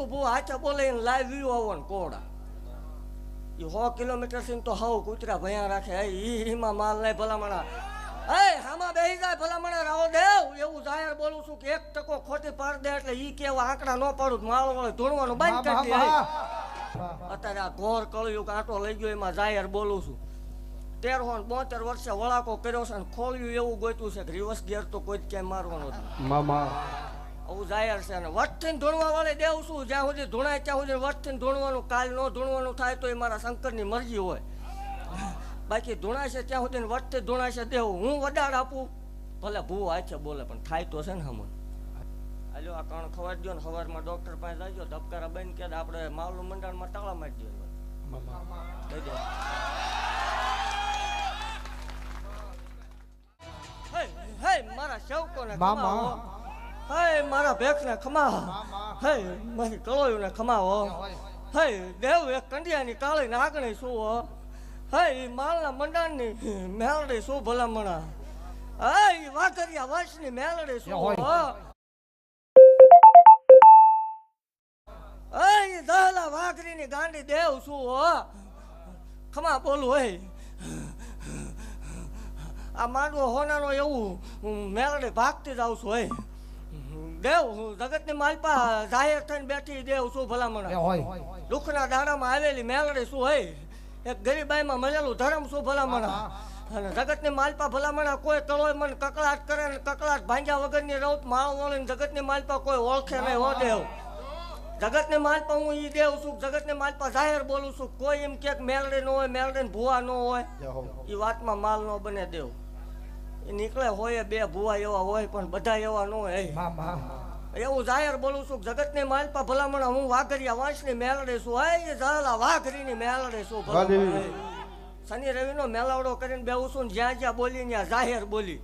સતુ ભૂ હાચા બોલે એને લાઈવ વ્યૂ આવો ને કોડા. એ સો કિલોમીટરથી તો હવ કૂતરા ભયા રાખે. એ ઈ ઈમાં માલ નહીં ભલામણા. એ હામાં બેહી જાય ભલામણા રાવો દેવ એવું જાહેર બોલું છું કે એક ટકો ખોટી પાડ દે એટલે ઈ કેવા આંકડા ન પાડું માળો વાળો ધૂણવાનું બંધ કરી દે. અત્યારે આ ઘોર કળિયું કાંટો લઈ ગયો એમાં જાહેર બોલું છું. તેરસો ને બોતેર વર્ષે વળાકો કર્યો છે ને ખોલ્યું એવું ગોતું છે કે રિવર્સ ગેર તો કોઈ જ ક્યાંય મારવાનો મામા. આવું જાહેર છે અને વર્ષથી ધૂણવા વાળે દેવું શું? જ્યાં સુધી ધૂણાય ત્યાં સુધી વર્ષથી ધૂણવાનું કાલ ન ધૂણવાનું થાય તો એ મારા શંકરની મરજી હોય. બાકી ધૂણાશે ત્યાં સુધી વર્ષથી ધૂણાય છે દેવું હું વડાડ આપું. ભલે ભૂ છે બોલે પણ થાય તો છે ને હમણ. હાલો આ કણ ખબર દો ને સવારમાં ડોક્ટર પાસે જજો ધબકારા બંધ કે આપણે માવલું મંડળમાં તાળા મારી દો હે હે મારા સેવકોને મામા. હે મારા ભેખને ખમા હે મારી કળોયુને ખમાવો. હે દેવ એક કંડિયાની કાળી નાગણી શું હો હે માલના મંડાણની મેલડી શું ભલામણા. હે વાઘરિયા વંશની મેલડી શું. હો. દહલા વાઘરીની ગાંડી દેવ શું હો. ખમા બોલું હે. આ માંડવો હોનાનો એવું હું મેળડે ભાગતી જાઉં છું હે. દેવ હું જગતની માલપા જાહેર થઈને બેઠી દેવ શું ભલામણ. હોય. દુઃખના દાડામાં આવેલી મેલડી શું હોય? એક ગરીબાઈમાં મળેલું ધર્મ શું ભલામણા? અને જગતની માલપા ભલામણા કોઈ તળોય મને કકળાટ કરે ને કકળાટ ભાંગ્યા વગરની રૌત માળ વળીને જગતની માલપા કોઈ ઓળખે નહીં હો દેવ. જગતની માલપા હું ઈ દેવ છું જગતની માલપા જાહેર બોલું છું. કોઈ એમ કે મેલડી ન હોય મેલડી ભૂવા ન હોય. એ વાતમાં માલ ન બને દેવ. નીકળે હોય બે ભૂવા એવા હોય પણ બધા એવા ન હોય. એવું જાહેર બોલું છું જગતની માલપા ભલામણા હું વાઘરિયા વાંસની મેળડે છું. હે ઝાલા વાઘરી વાઘરીની મેલડી છું. શનિ રવિનો મેલાવડો કરીને બેવું છું જ્યાં જ્યાં બોલી ત્યાં જાહેર બોલી.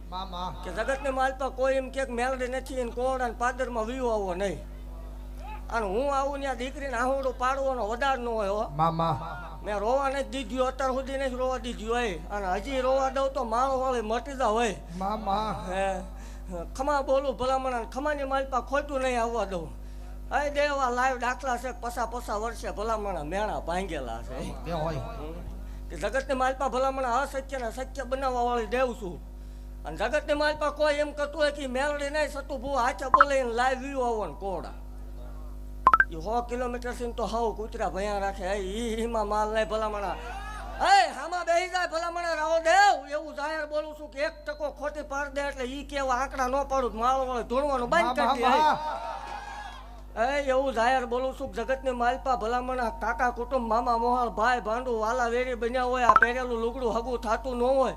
કે કે જગતની માલપા કોઈ એમ કે મેલડી નથી ને અને ને પાદરમાં વીવો આવો નહીં. અને હું આવું ત્યાં દીકરીને આહુડું પાડવાનો વધાર ન હોય મામા. મેં રોવા નથી દીધું અત્યાર સુધી નથી રોવા દીધું હોય. અને હજી રોવા દઉં તો માળો વાળી મટી હોય. મામા. હે ખમા બોલું ભલામણ ખમાની માલપા ખોટું નહીં આવવા દઉં. અહીં દેવા લાઈવ દાખલા છે પસા પસા વર્ષે ભલામણ મેણા ભાંગેલા છે. કે જગતની માલપા ભલામણ અસત્ય ને સત્ય બનાવવા વાળી દેવ છું. અને જગતની માલપા કોઈ એમ કરતું હોય કે મેળડી નહીં સતું ભૂ હાચા બોલે લાઈવ વ્યૂ આવો ને કોડા એ સો કિલોમીટરથી તો હાવ કૂતરા ભયા રાખે. એ ઈ માલ નહીં ભલામણા. એ હામાં બેહી જાય ભલામણા રાહો દેવ એવું જાહેર બોલું છું કે એક ટકો ખોટી પાડ દે એટલે ઈ કેવા આંકડા ન પાડું માળ વાળો ધોળવાનું બંધ કરી દે. એ એવું જાહેર બોલું છું જગતની માલપા ભલામણા કાકા કુટુંબ મામા મોહાળ ભાઈ ભાંડુ વાલા વેરી બન્યા હોય આ પહેરેલું લુગડું હગું થતું ન હોય.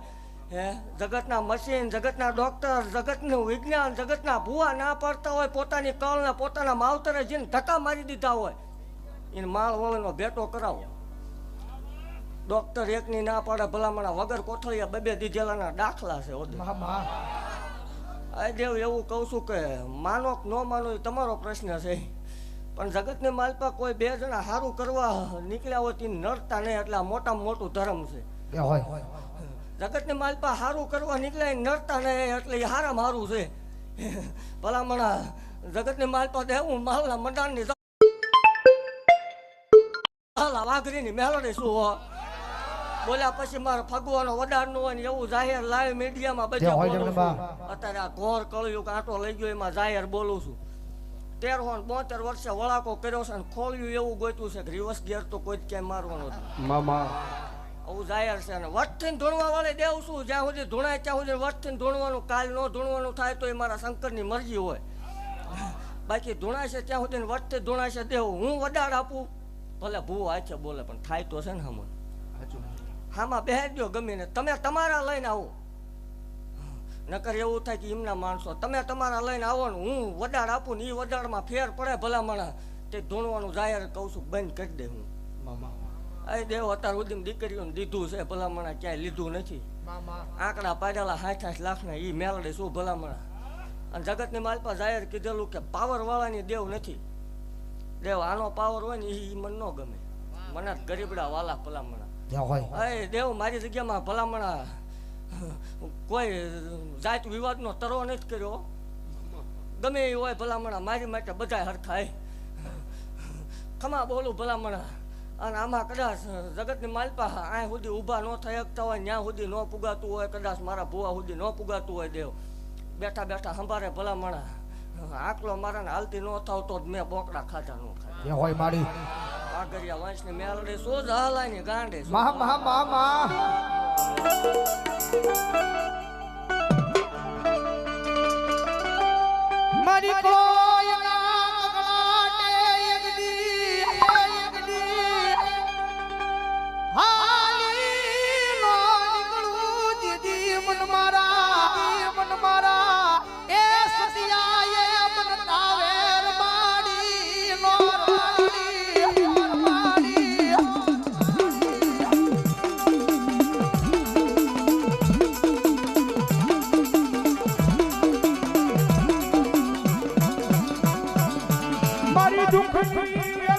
હે? જગતના મશીન જગતના ડોક્ટર જગતનું વિજ્ઞાન જગતના ભૂવા ના પડતા હોય પોતાની કળને પોતાના માવતરે જેને ધક્કા મારી દીધા હોય. એને માળ વળનો ભેટો કરાવો. ડોક્ટર એકની ના પાડે ભલામણા વગર કોથળિયા બબે દીધેલાના દાખલા છે. આ દેવ એવું કહું છું કે માનો કે ન માનો એ તમારો પ્રશ્ન છે. પણ જગતની માલપા કોઈ બે જણા સારું કરવા નીકળ્યા હોય તે નડતા નહીં એટલે આ મોટામાં મોટું ધર્મ છે. હોય હોય. જગતની માલપા સારું કરવા નીકળે નડતા નહીં એટલે એ હારામાં સારું છે. ભલામણા જગતની માલપા દેવું માલના મંડાણની વાઘરીની મેલડી શું બોલ્યા પછી મારે ફગવાનો વડાડનું હોય ને એવું જાહેર લાઈવ મીડિયામાં બધા. અત્યારે આ ઘોર કળિયું કાંટો લઈ ગયો એમાં જાહેર બોલું છું. તેરસો ને બોતેર વર્ષે વળાકો કર્યો છે ને ખોલ્યું એવું ગોતું છે કે રિવર્સ ગેર તો કોઈ જ ક્યાંય મારવાનો મામા. જાહેર છે અને વર્ષથી ધૂણવા વાળે દેવું શું? જ્યાં સુધી ધૂણાય ત્યાં સુધી વર્ષથી ધૂણવાનું કાલ ન ધૂણવાનું થાય તો એ મારા શંકરની મરજી હોય. બાકી ધૂણાય છે ત્યાં સુધી વર્ષથી ધૂણાય છે દેવું હું વડાડ આપું. ભલે ભૂ છે બોલે પણ થાય તો છે ને હમણ. હામાં બેસજો ગમે ને. તમે તમારા લઈને આવો. નકર એવું થાય કે એમના માણસો તમે તમારા લઈને આવો ને હું વડાડ આપું ને એ વડાડમાં ફેર પડે ભલા મને તે ધૂણવાનું જાહેર કહું છું બંધ કરી દે હું. મામા. આ દેવ અત્યાર સુધી દીકરીઓને દીધું છે ભલામણા ક્યાંય લીધું નથી. આંકડા પાડેલા સાઠ સાઠ લાખના એ મેળડે શું ભલામણા? અને જગતની માલપા જાહેર કીધેલું કે પાવર વાળાની દેવ નથી. દેવ આનો પાવર હોય ને એ મને ન ગમે. મને ગરીબડા વાલા ભલામણા. અરે દેવ મારી જગ્યામાં ભલામણા કોઈ જાત વિવાદનો તરો નથી કર્યો. ગમે એ હોય ભલામણા મારી માટે બધા હરખા ખમા બોલું ભલામણ. અને આમાં કદાચ જગતની માલપા આ સુધી ઊભા ન થઈ શકતા હોય ત્યાં સુધી ન પુગાતું હોય કદાચ મારા ભુવા સુધી ન પુગાતું હોય દેવ. બેઠા બેઠા સંભારે ભલામણ આકલો મારાને હાલતી ન થાવ તો મેં બોકડા ખાધા ન ખાય હોય મારી. આગરિયા વંશની મેલડી શું જ હલાયની ગાંડે મહા મહા મહા મહા મારી કોઈ મારી દુઃખની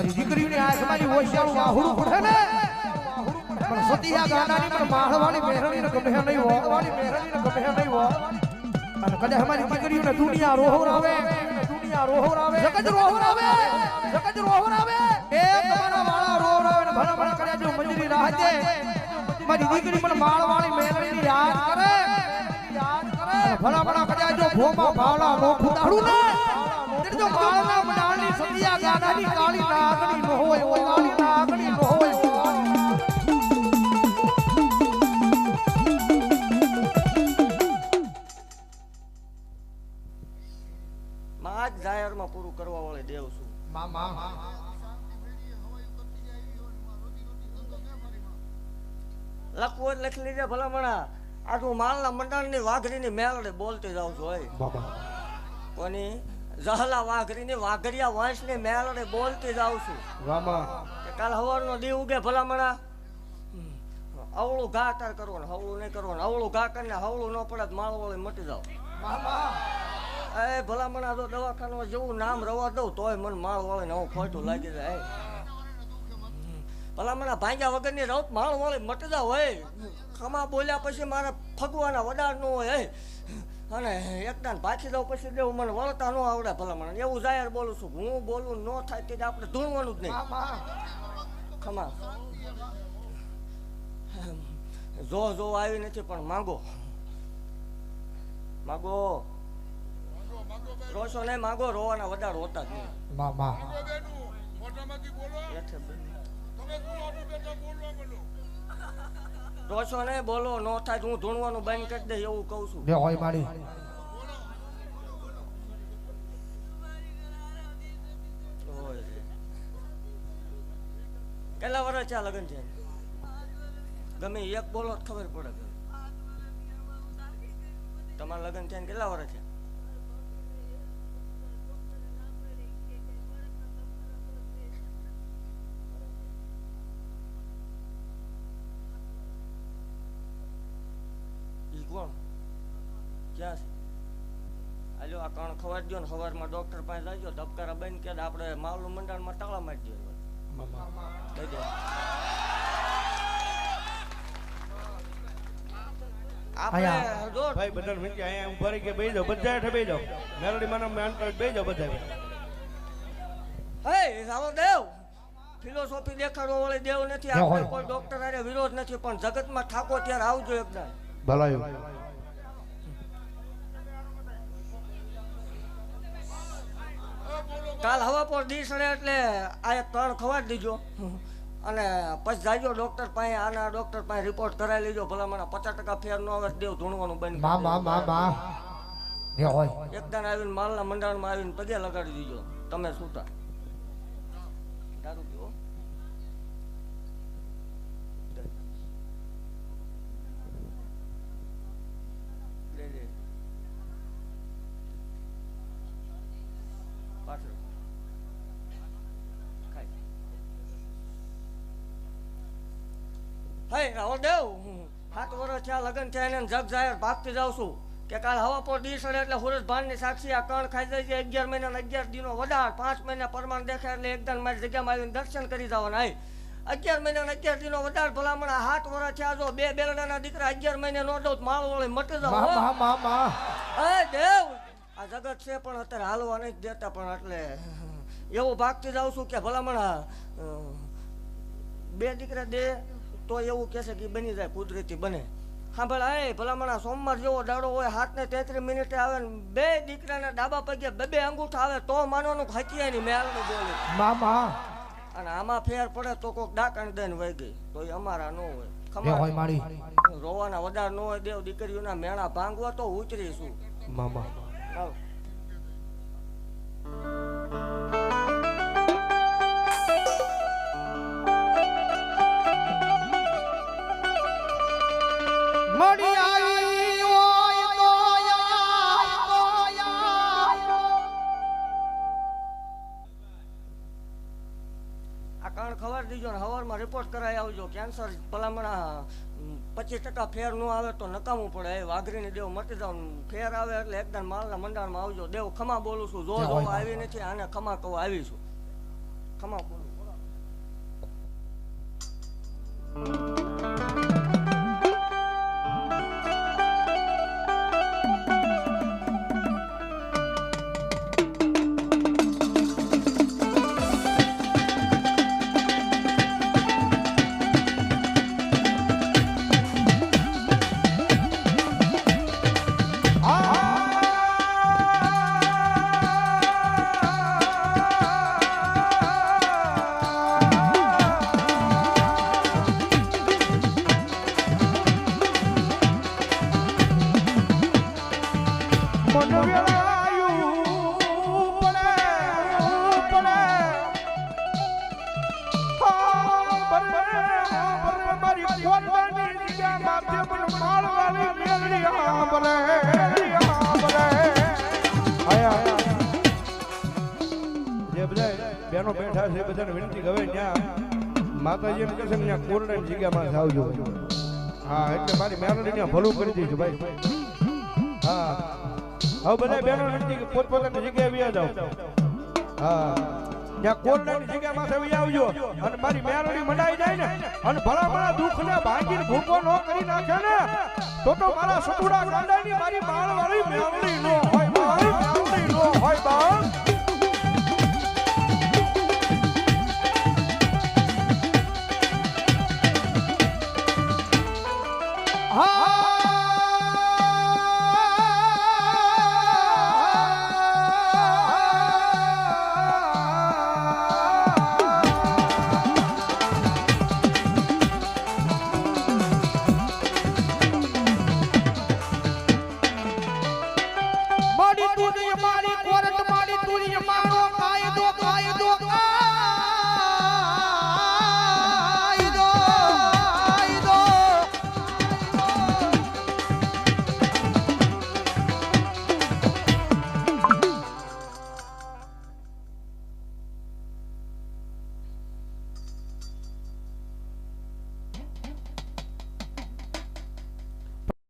મારી દીકરીની આંખમાં મારી હોશિયારું વાહુડું પડે ને? પણ સતિયા ગાનાની પણ માળવાની મહેરણી ને ગમે નહીં વાળવાની મહેરણી ને ગમે નહીં હો. અને કદાચ અમારી દીકરીઓને દુનિયા રોહર આવે. દુનિયા રોહર આવે. જગત રોહર આવે. જગત રોહર આવે. એ તમારા વાળા રોહર આવે ને ભલા ભલા કદાચ મંજરી રાહ મારી દીકરી મને માળવાળી મેલડીની યાદ કરે. યાદ કરે. ભલા ભલા કદાચ જો ભોમાં ભાવલા મોખું દાડું ને. જો માળના મનાની સતિયા ગાનાની કાળી લખવું લીધે ભલામણા. આ તું માલના મંડાણની વાઘરીની મેલડે બોલતી જાઉં છું હોય કોની જહલા વાઘરીની વાઘરિયા વંશની મેલડે બોલતી જાઉં છું. કાલ હવારનો દી ઉગે ભલામણા. અવળું ઘા તાર કરવાનું હવળું નહીં કરવાનું. અવળું ઘા કરીને હવળું ન પડે માળ વળી મટી જાવ એ ભલામણા જો દવાખાનું જેવું નામ રવા દઉં તોય મને માળ વળીને હું ખોટું લાગી જાય. ભલામણા ભાંગ્યા વગરની રવત માળ વાળી મટદા હોય. ખમા બોલ્યા પછી મારા ફગવાના વડાર નો હોય અને એકદાન પાછી દઉં પછી દેવું મને વળતા ન આવડે મને એવું જાહેર બોલું છું. હું બોલું ન થાય તે આપણે ધૂણવાનું જ નહીં. ખમા. જો જો આવી નથી પણ માંગો. માંગો. રોશો નહીં માંગો. રોવાના વધારે હોતા જ નહીં. રોશો નહીં બોલો નો થાય તો હું ધૂણવાનું બંધ કરી દે એવું કહું છું. બે હોય મારી. કેટલા વર્ષ છે લગ્ન છે? ગમે એક બોલો ખબર પડે. તમારા લગ્ન થયા કેટલા વર્ષ છે ક્યાં છે આ કણ ખવાડ દો ને સવારમાં ડોક્ટર પાસે જાજો ધબકારા બંધ કે આપણે માવલું મંડળમાં તાળા મારી દો. આપણે જો ભાઈ અહીંયા ઊભા રહી કે જાઓ બધા હેઠે જાઓ. મેલડી મને મેન બેસી જાઓ બધા હે રાવો દેવ ફિલોસોફી દેખાડવા વાળી દેવ નથી આપણે. કોઈ ડોક્ટર હારે વિરોધ નથી પણ જગતમાં ઠાકો ત્યારે આવજો એકદમ. ભલાયું. કાલ હવા પર દી સડે એટલે આ એક ત્રણ ખવાડી દીજો અને પછી જાજો ડોક્ટર પાસે આના ડોક્ટર પાસે રિપોર્ટ કરાવી લેજો ભલા મને પચાસ ટકા ફેર નો આવે દેવ ધૂણવાનું બંધ બા બા બા બા. એકદમ આવીને માલના મંડાણમાં આવીને પગે લગાડી દીજો તમે સુતા દારૂ પીવો? રાવણ દેવ સાત વર્ષ થયા લગ્ન થયા એને જગ જાહેર ભાગતી જાઉં છું. કે કાલ હવા પર દી સડે એટલે હુરજ ભાનની સાક્ષી આ કણ ખાઈ જાય છે અગિયાર મહિના ને અગિયાર દિનો વધાર પાંચ મહિના પરમાણ દેખાય એટલે એકદમ મારી જગ્યામાં આવીને દર્શન કરી જવાના હે અગિયાર મહિના અગિયાર દિનો વધાર ભલામણ સાત વર્ષ થયા જો બે બેલડાના દીકરા અગિયાર મહિને નો દઉં માળ વળી મટી જાવ અરે દેવ. આ જગત છે પણ અત્યારે હાલવા નથી દેતા પણ એટલે એવું ભાગતી જાઉં છું કે ભલામણ બે દીકરા દે તો એવું કહેશે કે બની જાય કુદરતી બને. હા ભલે એ ભલામણ સોમવાર જેવો દાડો હોય હાથ ને તેત્રીસ મિનિટે આવે ને બે દીકરાના ડાબા પગે બે બે અંગૂઠા આવે તો માનવાનું હત્યા ની મેળનું બોલે. મા મા અને આમાં ફેર પડે તો કોક ડાકણ દઈને વહી ગઈ તો એ અમારા ન હોય. હોય રોવાના વધારે ન હોય દેવ દીકરીઓના મેળા ભાંગવા તો ઉતરીશું મામા. આવ. મળી આવી હોય તો. આ કણ ખબર દીજો ને હવારમાં રિપોર્ટ કરાવી આવજો. કેન્સર ભલામણા પચીસ ટકા ફેર ન આવે તો નકામું પડે. એ વાઘરીને દેવ મટી જાવ ફેર આવે એટલે એકદમ માલના મંડાણમાં આવજો. દેવ ખમા બોલું છું. જો જો આવી નથી આને ખમા કહું આવીશું ખમા બોલું બેનો બેઠા છે, બધાને વિનંતી હવે ત્યાં માતાજીને કહે છે ને ત્યાં કોરડાની જગ્યામાં આવજો હા, એટલે મારી મેલડી ત્યાં ભલું કરી દઈશું ભાઈ. હા. હવે બધા બહેનો વિનંતી પોતપોતાની જગ્યાએ વ્યા જાઓ. હા. ત્યાં કોરડાની જગ્યામાં આવી આવજો. અને મારી મેરડી મંડાઈ જાય ને, અને ભલા ભલા દુઃખને ભૂકો ન કરી નાખે ને, તો મારા